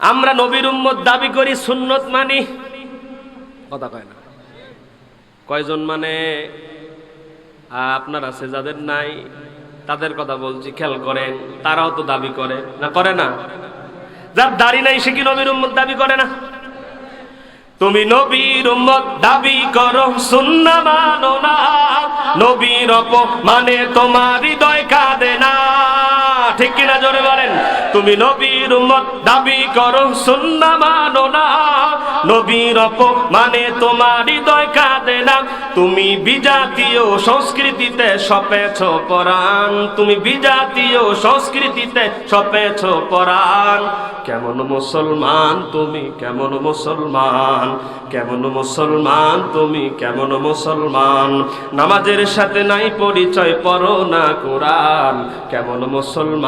আমরা নবীর উম্মত দাবি করি সুন্নত মানি। কথা কয় না। কয়জন মানে আপনার আছে যাদের নাই, তাদের কথা বলছি, খেয়াল করেন, তারাও তো দাবি করে, না করে না? যার দাড়ি নাই, সে কি নবীর উম্মত দাবি করে না? তুমি নবীর উম্মত দাবি করো, সুন্না মানো না। নবীর অপ মানে তোমার হৃদয় কাঁদে না। ঠিক কিনা জোরে বলেন? তুমি নবীর উম্মত, দাবি করো, সুন্না মানো না। নবীর মানে তোমার হৃদয় কাঁদে না। তুমি বিজাতীয় সংস্কৃতিতে সপেছ পরাণ। তুমি বিজাতীয় সংস্কৃতিতে সপেছ পরাণ। কেমন মুসলমান তুমি, কেমন মুসলমান। কেমন মুসলমান তুমি, কেমন মুসলমান। নামাজের সাথে নাই পরিচয়, পড়ো না কোরআন। কেমন মুসলমান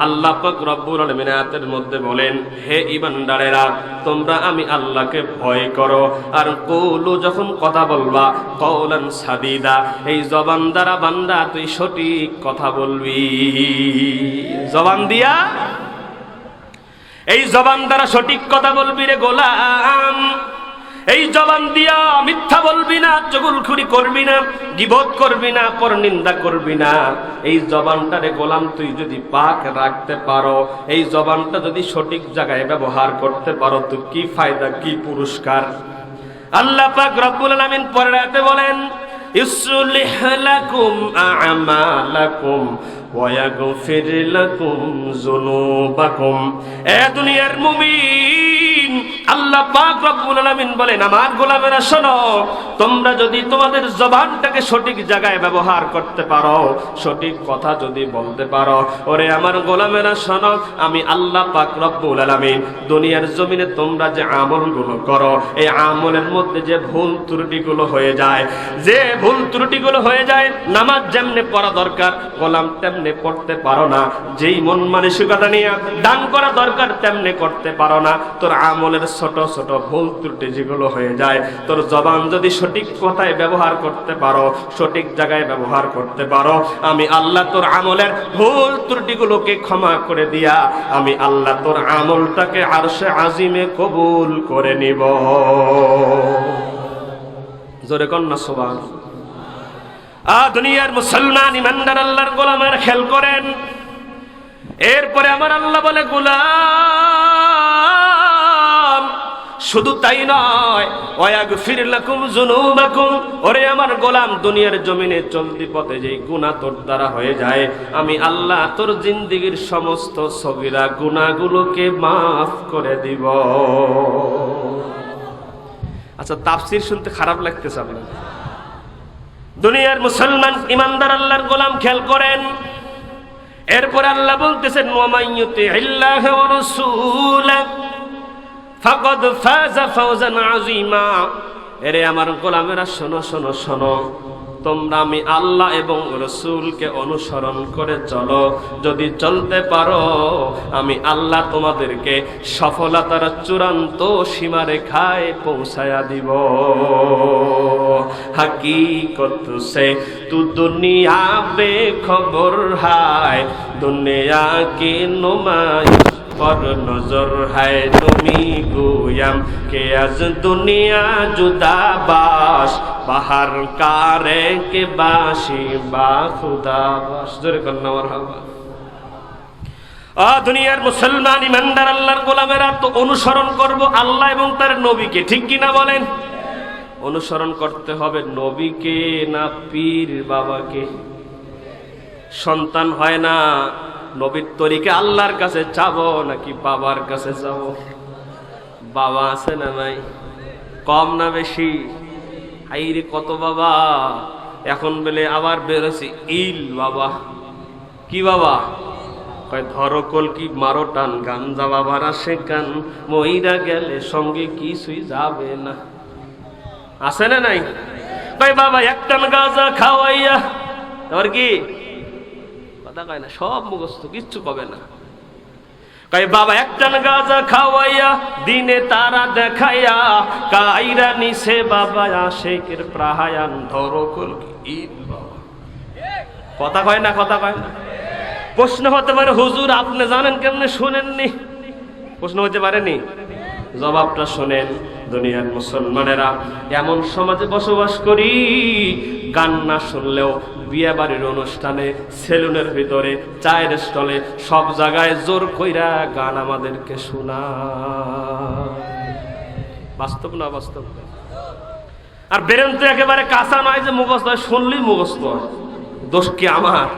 আল্লাহ পাক রব্বুল আলামিন মধ্যে বলেন, হে ঈমানদারেরা, তোমরা আমি আল্লাহকে ভয় করো। আর কুলু, যখন কথা বলবা, কওলান সাদীদা, এই জবান দ্বারা বান্দা, তুই সঠিক কথা বলবি। জবান দিয়া? এই জবান দ্বারা সঠিক কথা বলবি রে গোলাম। এই জবান দিয়া মিথ্যা বলবি না, চগুলখুরি করবি না, গিবত করবি না পর নিন্দা করবি না। এই জবানটা রে গোলাম তুই যদি পাক রাখতে পারো, এই জবানটা যদি সঠিক জায়গায় ব্যবহার করতে পারো, তো কি ফায়দা, কি পুরস্কার? আল্লাহ পাক রব্বুল আলামিন পরে রাতে বলেন, ইসলিহ লাকুম আ'মালাকুম ওয়া ইয়াগফির লাকুম যুনুবাকুম। এ দুনিয়ার মুমিন আল্লাহ পাক রব্বুল আলামিন বলেন, আমার গোলামেরা, শোনো, তোমরা যদি তোমাদের জবানটাকে সঠিক জায়গায় ব্যবহার করতে পারো, সঠিক কথা যদি বলতে পারো, ওরে আমার গোলামেরা, শোনো, আমি আল্লাহ পাক রব্বুল আলামিন, দুনিয়ার জমিনে তোমরা যে আমলগুলো করো, এই আমলের মধ্যে যে ভুল ত্রুটিগুলো হয়ে যায়, যে ভুল ত্রুটিগুলো হয়ে যায়, নামাজ যেমনে পড়া দরকার, গোলাম তেমনে পড়তে পারো না, যেই মন মানসিকতা নিয়ে দান করা দরকার, তেমনে করতে পারো না, তোর আমলের ছোট ছোট ভুল ত্রুটি যেগুলো হয়ে যায়, তোর জবান যদি সঠিক কথায় ব্যবহার করতে পারো, সঠিক জায়গায় ব্যবহার করতে পারো, আমি আল্লাহ তোর আমলের ভুল ত্রুটিগুলোকে ক্ষমা করে দিয়া, আমি আল্লাহ তোর আমলটাকে আরশে আজিমে কবুল করে নিব। জোরে কন্যা সোবান দুনিয়ার মুসলমান ইমানদার আল্লাহর গোলামের খেল করেন। এরপরে আমার আল্লাহ বলে, গোলাম শুধু তাই নয় ওয়াগ ফিরলাকুম জুনুবাকুম ওরে আমার গোলাম, দুনিয়ার জমিনে চলতি পথে যেই গুনাহ তোর দ্বারা হয়ে যায়, আমি আল্লাহ তোর জিন্দিগির সমস্ত সগিরা গুনাহগুলোকে মাফ করে দিব। আচ্ছা তাফসির শুনতে খারাপ লাগতেছে আপনার। দুনিয়ার মুসলমান ইমানদার আল্লাহর গোলাম, খেয়াল করেন। এরপর আল্লাহ বলতেছেন ওয়ামাইয়ুতি ইল্লাহ ওয়া রাসূলা ফাকদ ফাজা ফাওজান আজিমা এরে আমার গোলামেরা, শোনো শোনো শোনো। তোমরা আমি আল্লাহ এবং রসুলকে অনুসরণ করে চলো। যদি চলতে পারো, আমি আল্লাহ তোমাদেরকে সফলতার চূড়ান্ত সীমারেখায় পৌঁছায়া দিব। হাকিকত সে তু দুনিয়া বে খবর হায়, দুনিয়া কি নোমায় পর নজর হায় তুমি গুয়াম। কে আজ দুনিয়া জুদাবাস বাহার কারে কে বাসি বা খুদাবাস জোরে কন্যা হাওয়া দুনিয়ার মুসলমান ইমানদার আল্লাহর গোলামেরা, তো অনুসরণ করব আল্লাহ এবং তার নবীকে। ঠিক কিনা বলেন? অনুসরণ করতে হবে নবীকে না পীর বাবাকে। সন্তান হয় না নবীর তরিকে আল্লাহর কাছে যাব নাকি বাবার কাছে যাব? বাবা আছে না নাই? কম না বেশি? হাইরে কত বাবা? এখন বেলে আবার বেরোছি। ইল বাবা। কি বাবা? কয়, ধরো কল কি মারো টান, গাঞ্জা বাবার আসে কান মহিরা গেলে সঙ্গে কিছুই যাবে না। আছে না নাই? ভাই বাবা একটান গাজা খাওয়াইয়া। তারপর কি? কথা কয় না, সব মুখস্থ, কিচ্ছু কবে না। কয়, বাবা একটান গাজা খাওয়াইয়া, দিনে তারা দেখাইয়া কাইরা নিছে বাবা, আশেকের প্রাহায়ান, ধরো কল ঈদ কথা কয় না, কথা কয় না? প্রশ্ন হতে পারে, হুজুর, আপনি জানেন কেমনে শুনেননি? প্রশ্ন হতে পারেনি জবাবটা শোনেন। দুনিয়ার মুসলমানেরা এমন সমাজে বসবাস করি, গান না শুনলেও বিয়ে বাড়ির অনুষ্ঠানে, সেলুনের ভিতরে, চায়ের স্টলে, সব জায়গায় জোর কইরা গান আমাদেরকে শোনা বাস্তব না বাস্তব? আর বেরেন তো একেবারে কাঁচা নয় যে মুখস্থ হয়, শুনলেই মুখস্থ হয়। দোষ কি আমার?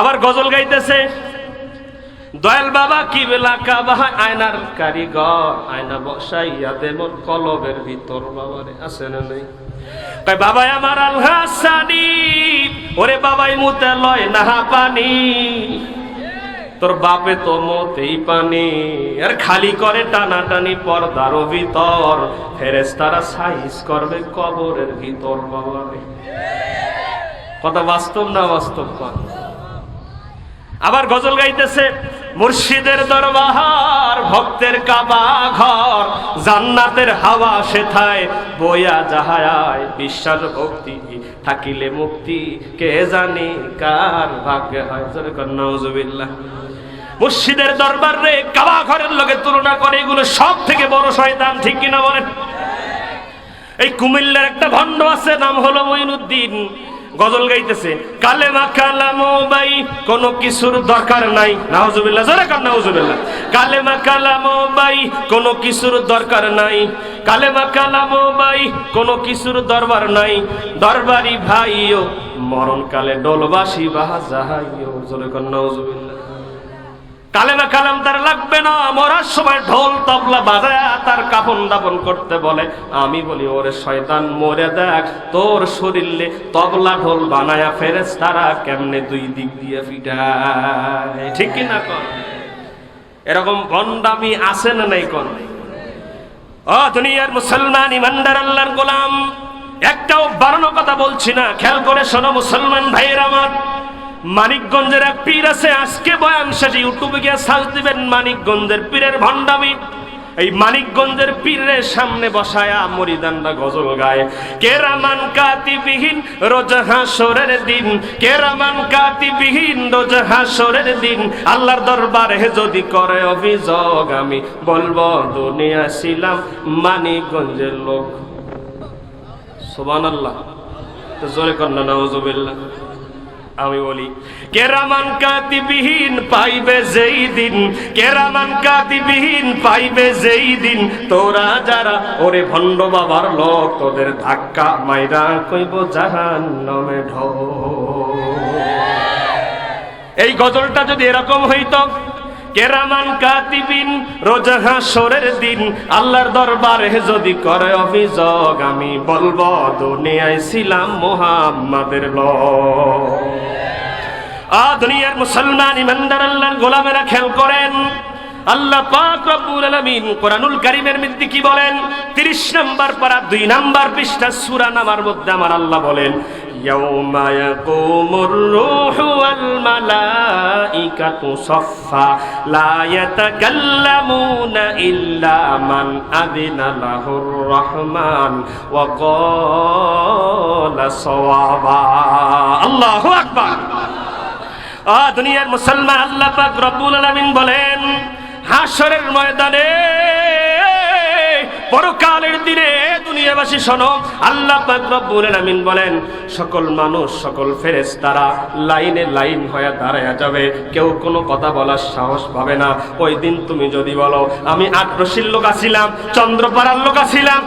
আবার গজল গাইতেছে দয়াল বাবা কি বেলা কাবা, আয়নার কারিগর। আয়না বসাইয়া দেমন কলবের ভিতর, বাবারে, আছে না নেই? কয়, বাবাই আমার আলহা সানি ওরে বাবাই মুতে লয় না পানি। তোর বাপে তো মতেই পানি। আর খালি করে টানাটানি পর্দার ভিতর। ফেরেস তারা সাইজ করবে কবরের ভিতর, বাবারে। কথা বাস্তব না বাস্তব কর আবার গজল গাইতেছে মুর্শিদের দরবার ভক্তের কাবা ঘর, জান্নাতের হাওয়া সেথায় বইয়া যাহায় বিশ্বাস ভক্তি থাকিলে মুক্তি, কে জানি কার ভাগ্যে হয়? নাউজুবিল্লাহ। মুর্শিদের দরবার রে, কাবা ঘরের লগে তুলনা করে এগুলো সব থেকে বড় শয়তান, ঠিক কিনা বলেন? এই কুমিল্লার একটা ভণ্ড আছে, নাম হলো মঈনুদ্দিন। গজল গাইতেছে। কালে বা কালামো বাই কোন কিছুর দরকার নাই। নাহজুবিল্লাহ জোরে কার কালে বা কালামো বাই কোন কিছুর দরকার নাই। কালে বা কালামো বাই কোন কিছুর দরবার নাই। দরবারি ভাইও মরণকালে ডোলবাসী বাহা জাহাইও জোরে কার নাউজুবিল্লাহ। কালেমা কালাম তার লাগবে না। মরার সময় ঢোল, তবলা বাজায় তার কাপন দাপন করতে বলে। আমি বলি, ওরে শয়তান, মরে দেখ তোর শরীরে তবলা ঢোল বানায়া ফেরেস তারা কেমনে দুই দিক দিয়ে ফিটায়? ঠিক কি না কর এরকম ভণ্ডামি আছে না নাই কোন? ও দুনিয়ার মুসলমান ইমানদার আল্লাহর গোলাম। একটাও বারণ কথা বলছি না। খেয়াল করে শোনো, মুসলমান ভাইয়ের আমার। মানিকগঞ্জের এক পীর আছে, আজকে বয়ান শেষে ইউটিউবে গিয়ে সার্চ দিবেন মানিকগঞ্জের পীরের ভণ্ডামি। এই মানিকগঞ্জের পীরের সামনে বসায়া মরিদানরা গজল গায়। কেরামান কাতিবিহীন রোজ হাসরের দিন, কেরামান কাতিবিহীন রোজ হাসরের দিন। আল্লাহর দরবারে যদি করে অভিযোগ, আমি বলব দুনিয়া ছিলাম মানিকগঞ্জের লোক। সুবহানাল্লাহ। তো জোরে কন্যা নাউজুবিল্লাহ। আমি বলি, কেরামান কাতিবিহীন পাইবে যেই দিন, কেরামান কাতিবিহীন পাইবে যেই দিন। তোরা যারা, ওরে ভণ্ড বাবার লোক, তোদের ধাক্কা মাইরা কইব জাহান নমে ঢো এই গজলটা যদি এরকম হইতো কেরামান কাতিবিন, রোজা হাসরের দিন। আল্লাহর দরবারে যদি করে অভিযোগ, আমি বলব, দুনিয়ায় ছিলাম মোহাম্মদের ল দুনিয়ার মুসলমান ইমানদার আল্লাহর গোলামেরা খেল করেন আল্লাহ পাক রব্বুল আলামিন কোরআনুল কারীমের মধ্যে কি বলেন? 30 নাম্বার পারা 2 নাম্বার পৃষ্ঠা সূরা নামার মধ্যে আমার আল্লাহ বলেন, ইয়াউমা ইয়াকুমুর রূহু ওয়াল মালাইকাতু সাফফা, লা ইয়াতাকাল্লামুনা ইল্লা মান আযিনা লাহুর রহমান ওয়া ক্বালা সাওয়াবা। আল্লাহু আকবার। আ দুনিয়ার মুসলমান আল্লাহ পাক রব্বুল আলামিন বলেন হাসরের ময়দানে দুনিয়াবাসী শোনো। আল্লাহ পাক রব্বুল আলামিন বলেন, সকল মানুষ, সকল ফেরেশতারা লাইনে লাইন হয়ে দাঁড়ায়া যাবে। কেউ কোনো কথা বলার সাহস পাবে না। ওই দিন তুমি যদি বলো, আমি আটরশির লোক আছিলাম, চন্দ্রপাড়ার লোক আছিলাম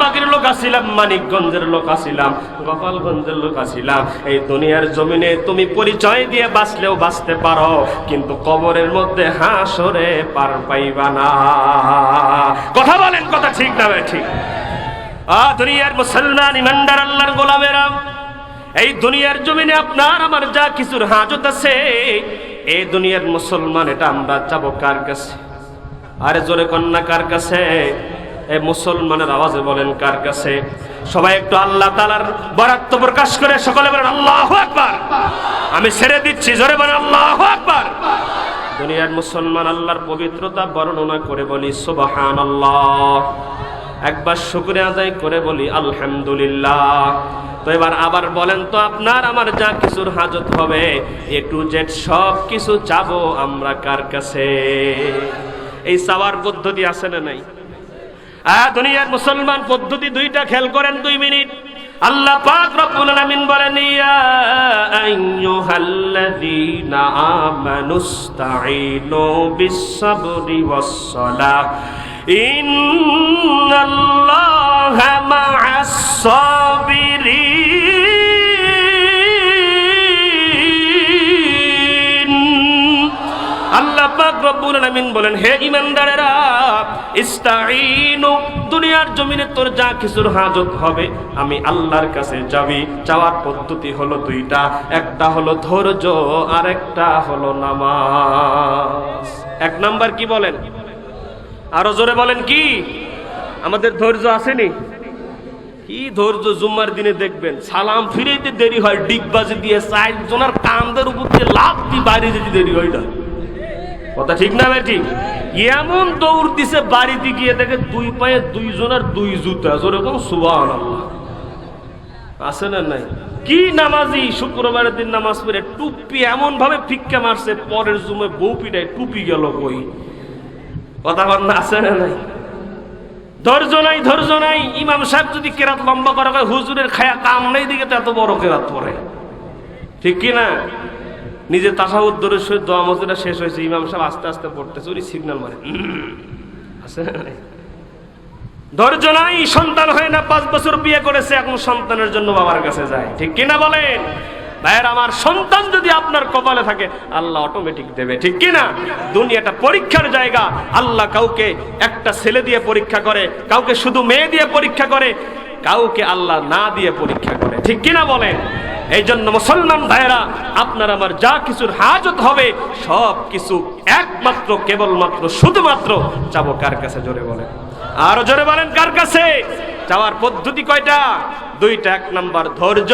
পাখির লোক আছিলাম, মানিকগঞ্জের লোক আছিলাম, গোপালগঞ্জের লোক আছিলাম। এই দুনিয়ার জমিনে তুমি পরিচয় দিয়ে বাঁচলেও বাঁচতে পারো, কিন্তু কবরের মধ্যে হাসরে পার পাইবা না। কথা বলেন, কথা ঠিক না, ঠিক। আ দুনিয়ার মুসলমান ইমানদার আল্লাহর গোলামেরা, এই দুনিয়ার জমিনে আপনার, আমার যা কিছুর হাজত আছে এই দুনিয়ার মুসলমান, এটা আমরা যাব কার কাছে? আরে জোরে কন্যা, কার কাছে? এই মুসলমানের আওয়াজে বলেন, কার কাছে? সবাই একটু আল্লাহ তালার বরাত্ম প্রকাশ করে সকলে বলেন, আল্লাহ আকবার। আমি ছেড়ে দিচ্ছি, জোরে বলেন, আল্লাহ আকবার। দুনিয়ার মুসলমান আল্লাহর পবিত্রতা বর্ণনা করে বলি সুবাহান একবার শুক্রিয়া আদায় করে বলি, আলহামদুলিল্লাহ। তো এবার আবার বলেন, তো আপনার আমার যা কিছুর হাজত হবে, এ টু জেড সব কিছু চাবো আমরা কার কাছে? এই চাওয়ার পদ্ধতি আছে না নাই? দুনিয়ার মুসলমান পদ্ধতি দুইটা খেল করেন দুই মিনিট। আল্লাহ পাক রব্বুল আলামিন বলেন, ইয়া আইয়ুহাল্লাযীনা আমানুস্তাঈনু বিস-সাবরি ওয়াস-সালাহ। আল্লাহ বলেন, হে দুনিয়ার জমিনে তোর যা কিছুর হাজত হবে, আমি আল্লাহর কাছে যাবি। চাওয়ার পদ্ধতি হলো দুইটা, একটা হলো ধৈর্য আর একটা হলো নামাজ। এক নাম্বার কি বলেন? আরও জোরে বলেন কি? আমাদের ধৈর্য আসেনি। কি ধৈর্য জুম্মার দিনে দেখবেন? সালাম ফিরেতে দেরি হয়, ডিগবাজি দিয়ে চার জনের কান্দের উপর দিয়ে লাভ দিয়ে বাইরে যেতে দেরি হয় না। কথা ঠিক না ভাই ঠিক এমন দৌড় দিছে, বাড়িতে গিয়ে দেখে দুই পায়ে দুইজনের দুই জুতা। যেরকম সুবান আছে না নাই? কি নামাজি? শুক্রবারের দিন নামাজ পড়ে টুপি এমন ভাবে ফিক্কা মারছে, পরের জুমে বউ পিটায়, টুপি গেল কই? কথা আছে না নাই? ধৈর্য নাই ধৈর্য নাই। ইমাম সাহেব যদি কেরাত লম্বা করা হয় হুজুরের খায়া কাম নেই, দিকে তো এত বড় কেরাত পড়ে। ঠিক কি না? নিজে তাসাউদ ধরে সহিত দোয়া মসজিদটা শেষ হয়েছে, ইমাম সাহেব আস্তে আস্তে পড়তেছে ওই সিগন্যাল মারে। আছে? ধৈর্য নাই, সন্তান হয় না পাঁচ বছর বিয়ে করেছে, এখন সন্তানের জন্য বাবার কাছে যায়। ঠিক কিনা বলেন? ভাইয়ের, আমার সন্তান যদি আপনার কপালে থাকে, আল্লাহ অটোমেটিক দেবে, ঠিক কিনা? দুনিয়াটা পরীক্ষার জায়গা। আল্লাহ কাউকে একটা ছেলে দিয়ে পরীক্ষা করে, কাউকে শুধু মেয়ে দিয়ে পরীক্ষা করে, কাউকে আল্লাহ না দিয়ে পরীক্ষা করে, ঠিক কিনা বলেন? এই জন্য মুসলমান ভাইয়েরা, আপনার আমার যা কিছুর হাজত হবে, সব কিছু একমাত্র, কেবলমাত্র, শুধুমাত্র চাবো কার কাছে, জোরে বলেন। আরও জোরে বলেন কার কাছে? চাওয়ার পদ্ধতি কয়টা? দুইটা, এক নাম্বার ধৈর্য,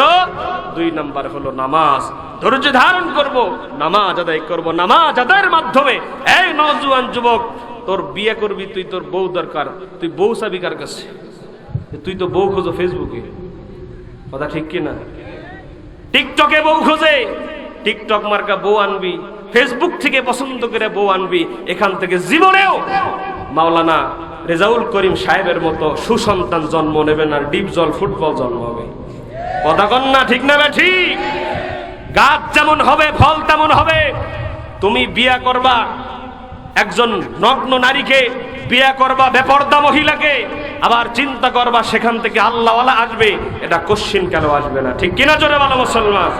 দুই নাম্বার হলো নামাজ। ধৈর্য ধারণ করব, নামাজ আদায় করব। নামাজ আদায়ের মাধ্যমে, এই নজওয়ান যুবক, তোর বিয়ে করবি, তুই তোর বউ দরকার, তুই বউ চাবি কার কাছে? তুই তো বউ খোঁজো ফেসবুকে কথা ঠিক কি না? টিকটকে বউ খোঁজে, টিকটক মার্কা বউ আনবি ফেসবুক থেকে পছন্দ করে বউ আনবি, এখান থেকে জীবনেও মাওলানা রেজাউল করিম সাহেবের মতো সুসন্তান জন্ম নেবেন আর ডিপ জল ফুটবল জন্ম হবে। কন ঠিক না ঠিক? গাছ যেমন হবে, ফল তেমন হবে। তুমি বিয়া করবা, একজন নগ্ন নারীকে বিয়ে করবা বেপর্দা মহিলাকে, আবার চিন্তা করবা সেখান থেকে আল্লাহওয়ালা আসবে, এটা কোশ্চিন কেন আসবে না? ঠিক কিনা জোরে বলো মুসলমান?